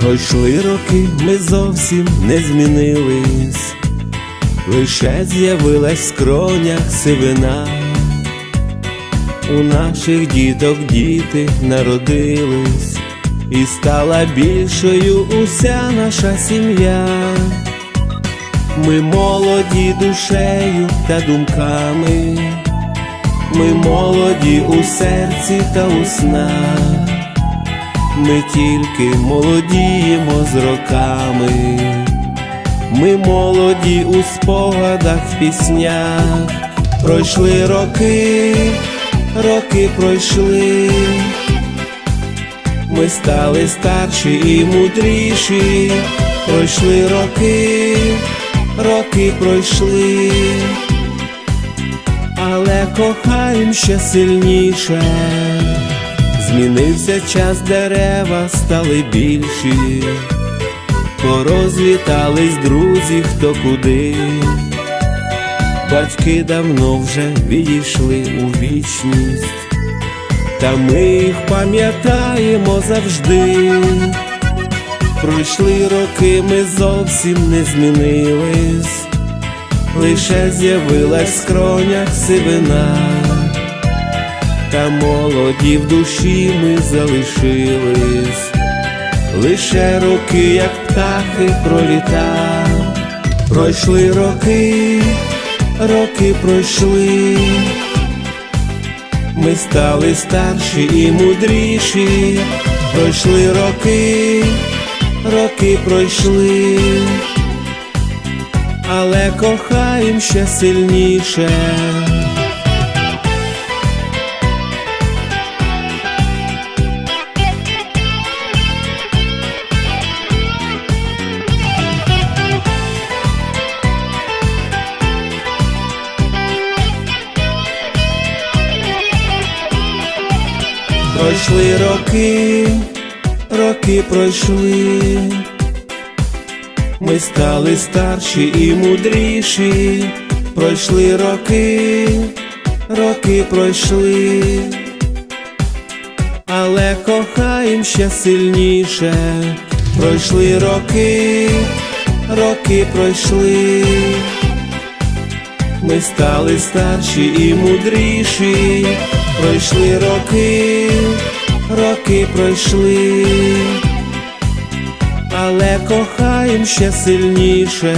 Пройшли роки, ми зовсім не змінились, лише з'явилась в скронях сивина. У наших діток діти народились, і стала більшою уся наша сім'я. Ми молоді душею та думками, ми молоді у серці та у снах. Ми тільки молодіємо з роками, ми молоді у спогадах, в піснях, пройшли роки, роки пройшли, ми стали старші і мудріші, пройшли роки, роки пройшли, але кохаєм ще сильніше. Змінився час, дерева стали більші, порозлітались друзі хто куди, батьки давно вже відійшли у вічність, та ми їх пам'ятаємо завжди. Пройшли роки, ми зовсім не змінились, лише з'явилась в скронях сивина та молоді в душі ми залишились, лише роки, як птахи пролітав, пройшли роки, роки пройшли, ми стали старші і мудріші, пройшли роки, роки пройшли, але кохаєм ще сильніше. Пройшли роки, роки пройшли, ми стали старші і мудріші, пройшли роки, роки пройшли, але кохаєм ще сильніше, пройшли роки, роки пройшли, ми стали старші і мудріші, пройшли роки, роки пройшли, але кохаєм ще сильніше.